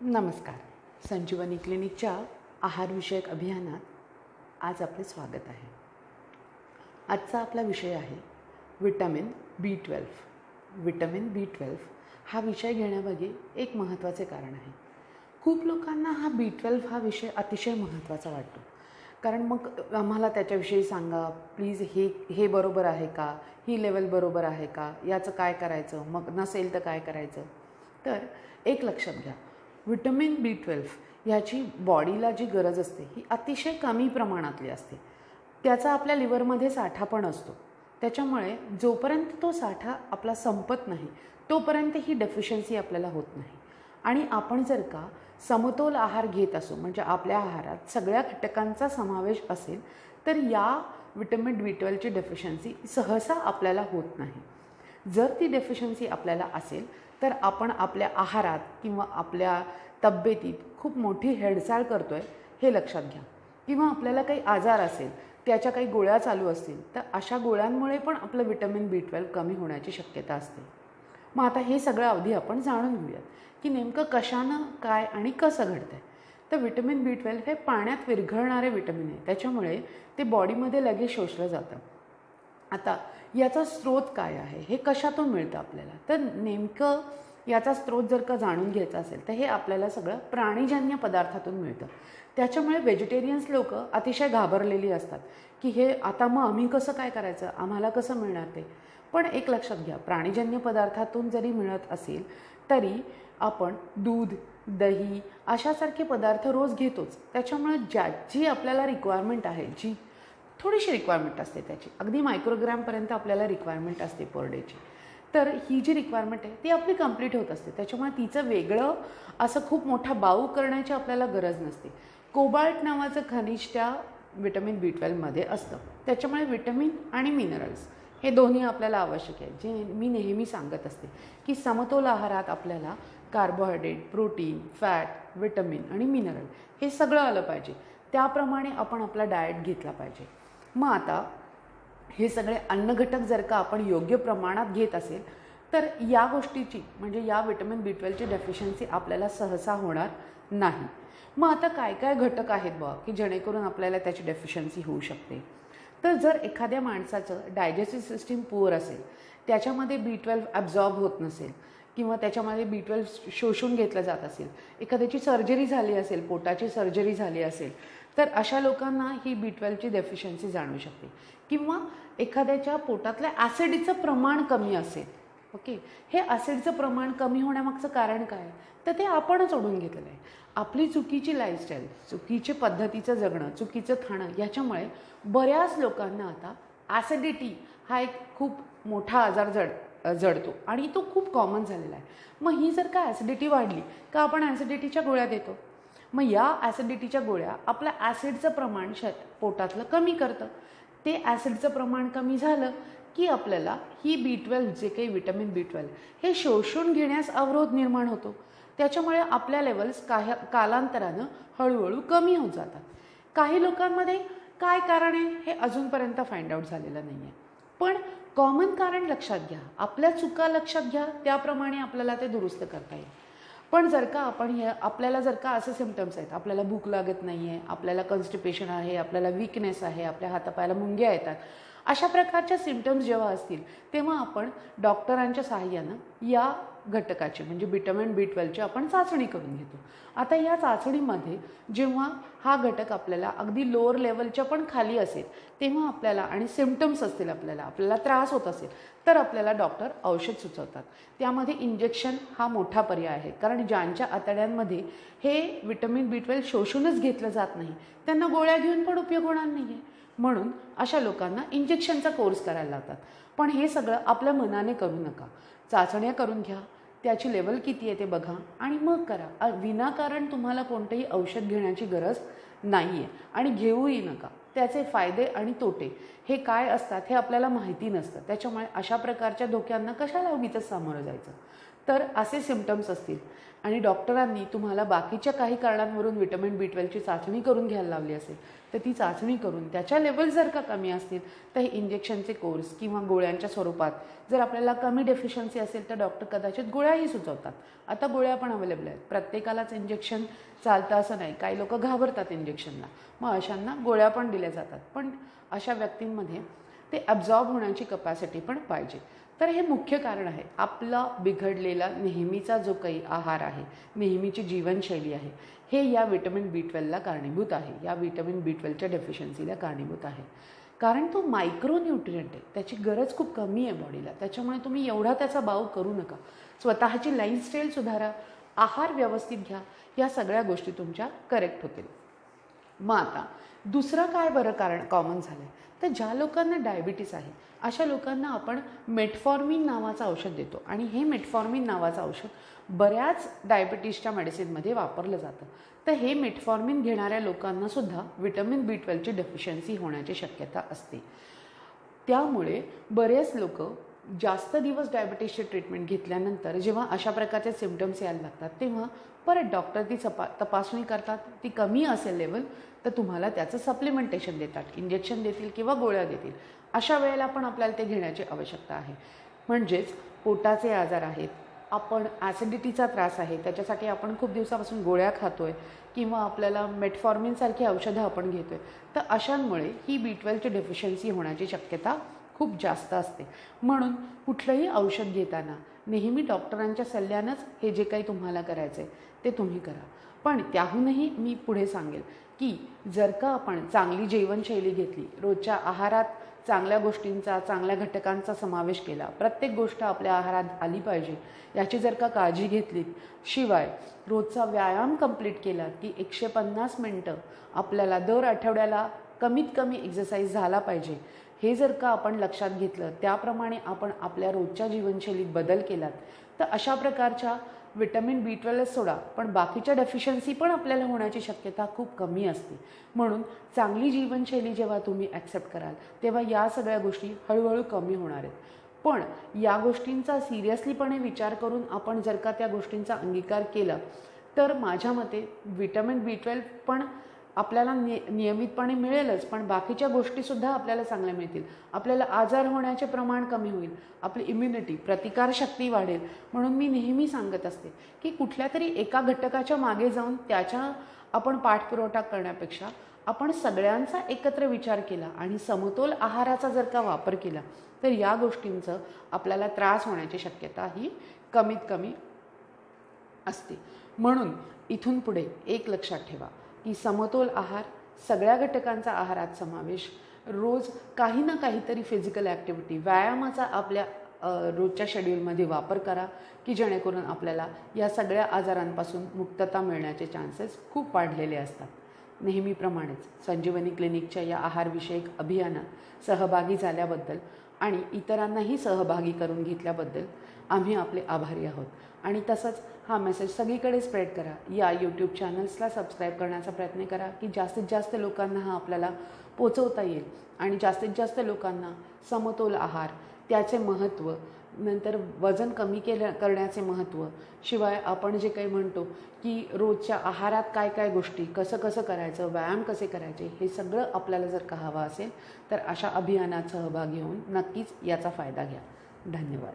नमस्कार. संजीवनी क्लिनिकच्या आहारविषयक अभियानात आज आपले स्वागत आहे. आजचा आपला विषय आहे vitamin B twelve. Vitamin B twelve हा विषय घेण्यामागे एक महत्त्वाचे कारण आहे. खूप लोकांना हा बी ट्वेल्व हा विषय अतिशय महत्त्वाचा वाटतो. कारण मग आम्हाला त्याच्याविषयी सांगा प्लीज हे हे बरोबर आहे का? ही लेवल बरोबर आहे का? याचं काय करायचं? मग नसेल तर काय करायचं? तर एक लक्षात घ्या. व्हिटॅमिन बी ट्वेल्व ह्याची बॉडीला जी गरज असते ही अतिशय कमी प्रमाणातली असते. त्याचा आपल्या लिव्हरमध्ये साठा पण असतो. त्याच्यामुळे जोपर्यंत तो साठा आपला संपत नाही तोपर्यंत ही डेफिशियन्सी आपल्याला होत नाही. आणि आपण जर का समतोल आहार घेत असू म्हणजे आपल्या आहारात सगळ्या घटकांचा समावेश असेल तर या विटॅमिन बी ट्वेल्वची डेफिशियन्सी सहसा आपल्याला होत नाही. जर ती डेफिशियन्सी आपल्याला असेल तर आपण आपल्या आहारात किंवा आपल्या तब्येतीत खूप मोठी हेडसाळ करतो आहे हे लक्षात घ्या. किंवा आपल्याला काही आजार असेल त्याच्या काही गोळ्या चालू असतील तर अशा गोळ्यांमुळे पण आपलं विटॅमिन बी ट्वेल्व कमी होण्याची शक्यता असते. मग आता हे सगळं अवधी आपण जाणून घेऊयात की नेमकं कशानं काय आणि कसं घडतं आहे तर विटॅमिन बी ट्वेल्व हे पाण्यात विरघळणारे विटॅमिन आहे त्याच्यामुळे ते बॉडीमध्ये लगेच शोषलं जातं. आता याचा स्रोत काय आहे? हे कशातून मिळतं आपल्याला? तर नेमकं याचा स्रोत जर का जाणून घ्यायचा असेल तर हे आपल्याला सगळं प्राणीजन्य पदार्थातून मिळतं. त्याच्यामुळे व्हेजिटेरियन्स लोक अतिशय घाबरलेली असतात की हे आता मग आम्ही कसं काय करायचं? आम्हाला कसं मिळणार ते? पण एक लक्षात घ्या प्राणीजन्य पदार्थातून जरी मिळत असेल तरी आपण दूध दही अशासारखे पदार्थ रोज घेतोच. त्याच्यामुळे ज्या जी आपल्याला रिक्वायरमेंट आहे जी थोडीशी रिक्वायरमेंट असते त्याची. अगदी मायक्रोग्रॅमपर्यंत आपल्याला रिक्वायरमेंट असते पर डेची तर ही जी रिक्वायरमेंट आहे ती आपली कंप्लीट होत असते. त्याच्यामुळे तिचं वेगळं असं खूप मोठा बाऊ करण्याची आपल्याला गरज नसते. कोबाल्ट नावाचं खनिज त्या विटॅमिन बी ट्वेल्वमध्ये असतं. त्याच्यामुळे विटॅमिन आणि मिनरल्स हे दोन्ही आपल्याला आवश्यक आहे. जे मी नेहमी सांगत असते की समतोल आहारात आपल्याला कार्बोहायड्रेट प्रोटीन फॅट विटॅमिन आणि मिनरल हे सगळं आलं पाहिजे. त्याप्रमाणे आपण आपला डाएट घेतला पाहिजे. मग आता हे सगळे अन्नघटक जर का आपण योग्य प्रमाणात घेत असेल तर या गोष्टीची म्हणजे या विटॅमिन बी ट्वेल्वची डेफिशियन्सी आपल्याला सहसा होणार नाही. मग आता काय काय घटक आहेत बघ की जेणेकरून आपल्याला त्याची डेफिशियन्सी होऊ शकते? तर जर एखाद्या माणसाचं डायजेस्टिव्ह सिस्टीम पुअर असेल त्याच्यामध्ये बी ट्वेल्व ॲब्झॉर्ब होत नसेल किंवा त्याच्यामध्ये बी ट्वेल्व शोषून घेतलं जात असेल एखाद्याची सर्जरी झाली असेल पोटाची सर्जरी झाली असेल तर अशा लोकांना ही बी ट्वेल्वची डेफिशियन्सी जाणवू शकते. किंवा एखाद्याच्या पोटातल्या ॲसिडचं प्रमाण कमी असेल ओके हे ॲसिडचं प्रमाण कमी होण्यामागचं कारण काय? तर ते आपणच ओढून घेतलेलं आहे. आपली चुकीची लाईफस्टाईल चुकीचे पद्धतीचं जगणं चुकीचं खाणं याच्यामुळे बऱ्याच लोकांना आता ॲसिडिटी हा एक खूप मोठा आजार जड जडतो आणि तो खूप कॉमन झालेला आहे. मग ही जर का ॲसिडिटी वाढली का आपण ॲसिडिटीच्या गोळ्या देतो? मग या ॲसिडिटीच्या गोळ्या आपलं ॲसिडचं प्रमाण श पोटातलं कमी करतं. ते ॲसिडचं प्रमाण कमी झालं की आपल्याला ही बी ट्वेल्व जे काही विटॅमिन बी ट्वेल्व हे शोषून घेण्यास अवरोध निर्माण होतो. त्याच्यामुळे आपल्या लेवल्स काही कालांतरानं हळूहळू कमी होत जातात. काही लोकांमध्ये काय कारण आहे हे अजूनपर्यंत फाइंड आउट झालेलं नाही आहे पण कॉमन कारण लक्षात घ्या. आपल्या चुका लक्षात घ्या. त्याप्रमाणे आपल्याला ते दुरुस्त करता येईल. पण जर का आपण हे आपल्याला जर का असे सिमटम्स आहेत आपल्याला भूक लागत नाही आहे आपल्याला कॉन्स्टिपेशन आहे आपल्याला वीकनेस आहे आपल्या हातापायाला मुंग्या येतात अशा प्रकारच्या सिमटम्स जेव्हा असतील तेव्हा आपण डॉक्टरांच्या सहाय्यानं या घटकाची म्हणजे विटॅमिन बी ट्वेल्वची आपण चाचणी करून घेतो. आता या चाचणीमध्ये जेव्हा हा घटक आपल्याला अगदी लोअर लेवलच्या पण खाली असेल तेव्हा आपल्याला आणि सिमटम्स असतील आपल्याला आपल्याला त्रास होत असेल तर आपल्याला डॉक्टर औषध सुचवतात. त्यामध्ये इंजेक्शन हा मोठा पर्याय आहे कारण ज्यांच्या आतड्यांमध्ये हे विटॅमिन बी ट्वेल्व शोषूनच घेतलं जात नाही त्यांना गोळ्या घेऊन पण उपयोग होणार नाही आहे म्हणून अशा लोकांना इंजेक्शनचा कोर्स करायला लावतात. पण हे सगळं आपल्या मनाने करू नका. चाचण्या करून घ्या. त्याची लेवल किती आहे ते बघा आणि मग करा. विनाकारण तुम्हाला कोणतंही औषध घेण्याची गरज नाही आहे आणि घेऊही नका. त्याचे फायदे आणि तोटे हे काय असतात हे आपल्याला माहिती नसतं. त्याच्यामुळे अशा प्रकारच्या धोक्यांना कशाला उगीच सामोरं जायचं? तर असे सिमटम्स असतील. आणि डॉक्टरांनी तुम्हाला बाकीच्या काही कारणांवरून विटॅमिन बी ट्वेल्वची चाचणी करून घ्यायला लावली असेल तर ती चाचणी करून त्याच्या लेवल जर का कमी असतील तर हे इंजेक्शनचे कोर्स किंवा गोळ्यांच्या स्वरूपात जर आपल्याला कमी डेफिशियन्सी असेल तर डॉक्टर कदाचित गोळ्याही सुचवतात. आता गोळ्या पण अवेलेबल आहेत. प्रत्येकालाच इंजेक्शन चालतं असं नाही. काही लोक घाबरतात इंजेक्शनला मग अशांना गोळ्या पण दिल्या जातात. पण अशा व्यक्तींमध्ये ते ॲब्झॉर्ब होण्याची कपॅसिटी पण पाहिजे. तर हे मुख्य कारण आहे. आपला बिघडलेला नेहमीचा जो काही आहार आहे नेहमीची जीवनशैली आहे हे या विटॅमिन बी ट्वेल्वला कारणीभूत आहे. या विटॅमिन बी ट्वेल्वच्या डेफिशियन्सीला कारणीभूत आहे. कारण तो मायक्रोन्यूट्रियंट आहे. त्याची गरज खूप कमी आहे बॉडीला त्याच्यामुळे तुम्ही एवढा त्याचा बाव करू नका. स्वतःची लाईफस्टाईल सुधारा आहार व्यवस्थित घ्या या सगळ्या गोष्टी तुमच्या करेक्ट होतील. मग आता दुसरं काय बरं कारण कॉमन झालं आहे तर ज्या लोकांना डायबिटीस आहे अशा लोकांना आपण मेटफॉर्मिन नावाचं औषध देतो. आणि हे मेटफॉर्मिन नावाचं औषध बऱ्याच डायबिटीसच्या मेडिसिनमध्ये वापरलं जातं. तर हे मेटफॉर्मिन घेणाऱ्या लोकांनासुद्धा विटॅमिन बी ट्वेल्वची डेफिशियन्सी होण्याची शक्यता असते. त्यामुळे बरेच लोक जास्त दिवस डायबिटीसची ट्रीटमेंट घेतल्यानंतर जेव्हा अशा प्रकारचे सिमटम्स यायला लागतात तेव्हा परत डॉक्टर ती सपा तपासणी करतात. ती कमी असेल लेवल तर तुम्हाला त्याचं सप्लिमेंटेशन देतात. इंजेक्शन देतील किंवा गोळ्या देतील. अशा वेळेला पण आपल्याला ते घेण्याची आवश्यकता आहे. म्हणजेच पोटाचे आजार आहेत. आपण ॲसिडिटीचा त्रास आहे. त्याच्यासाठी आपण खूप दिवसापासून गोळ्या खातो आहे किंवा आपल्याला मेटफॉर्मिनसारखी औषधं आपण घेतो आहे तर अशांमुळे ही बी ट्वेल्वची डेफिशियन्सी होण्याची शक्यता खूप जास्त असते. म्हणून कुठलंही औषध घेताना नेहमी डॉक्टरांच्या सल्ल्यानंच हे जे काही तुम्हाला करायचं आहे ते तुम्ही करा. पण त्याहूनही मी पुढे सांगेल की जर का आपण चांगली जीवनशैली घेतली रोजच्या आहारात चांगल्या गोष्टींचा चांगल्या घटकांचा समावेश केला. प्रत्येक गोष्ट आपल्या आहारात आली पाहिजे याची जर का काळजी घेतली शिवाय रोजचा व्यायाम कंप्लीट केला की एकशे पन्नास मिनटं आपल्याला दर आठवड्याला कमीत कमी एक्झरसाईज झाला पाहिजे हे जर का आपण लक्षात घेतलं त्याप्रमाणे आपण आपल्या रोजच्या जीवनशैलीत बदल केलात तर अशा प्रकारच्या विटॅमिन बी ट्वेल्व सोडा पण बाकीच्या डेफिशियन्सी पण आपल्याला होण्याची शक्यता खूप कमी असते. म्हणून चांगली जीवनशैली जेव्हा तुम्ही ॲक्सेप्ट कराल तेव्हा या सगळ्या गोष्टी हळूहळू कमी होणार आहेत. पण या गोष्टींचा सिरियसलीपणे विचार करून आपण जर का त्या गोष्टींचा अंगीकार केला तर माझ्या मते विटॅमिन बी ट्वेल्व पण आपल्याला नि नियमितपणे मिळेलच पण बाकीच्या गोष्टीसुद्धा आपल्याला चांगल्या मिळतील. आपल्याला आजार होण्याचे प्रमाण कमी होईल. आपली इम्युनिटी प्रतिकारशक्ती वाढेल. म्हणून मी नेहमी सांगत असते की कुठल्या तरी एका घटकाच्या मागे जाऊन त्याच्या आपण पाठपुरवठा करण्यापेक्षा आपण सगळ्यांचा एकत्र विचार केला आणि समतोल आहाराचा जर का वापर केला तर या गोष्टींचं आपल्याला त्रास होण्याची शक्यता ही कमीत कमी असते. म्हणून इथून पुढे एक लक्षात ठेवा. की समतोल आहार सगळ्या घटकांचा आहारात समावेश. रोज काही ना काहीतरी फिजिकल ॲक्टिव्हिटी व्यायामाचा आपल्या रोजच्या शेड्यूलमध्ये वापर करा की जेणेकरून आपल्याला या सगळ्या आजारांपासून मुक्तता मिळण्याचे चान्सेस खूप वाढलेले असतात. नेहमीप्रमाणेच संजीवनी क्लिनिकच्या या आहारविषयक अभियानात सहभागी झाल्याबद्दल आणि इतरांनाही सहभागी करून घेतल्याबद्दल आम्ही आपले आभारी आहोत. आणि तसंच हा मेसेज सगळीकडे स्प्रेड करा. या यूट्यूब चॅनल्सला सबस्क्राईब करण्याचा प्रयत्न करा की जास्तीत जास्त लोकांना हा आपल्याला पोचवता येईल. आणि जास्तीत जास्त लोकांना समतोल आहार त्याचे महत्त्व नंतर वजन कमी केल्या करण्याचे महत्त्व शिवाय आपण जे काही म्हणतो की रोजच्या आहारात काय काय गोष्टी कसं कसं करायचं व्यायाम कसे करायचे हे सगळं आपल्याला जर का हवं असेल तर अशा अभियानात सहभागी होऊन नक्कीच याचा फायदा घ्या. धन्यवाद.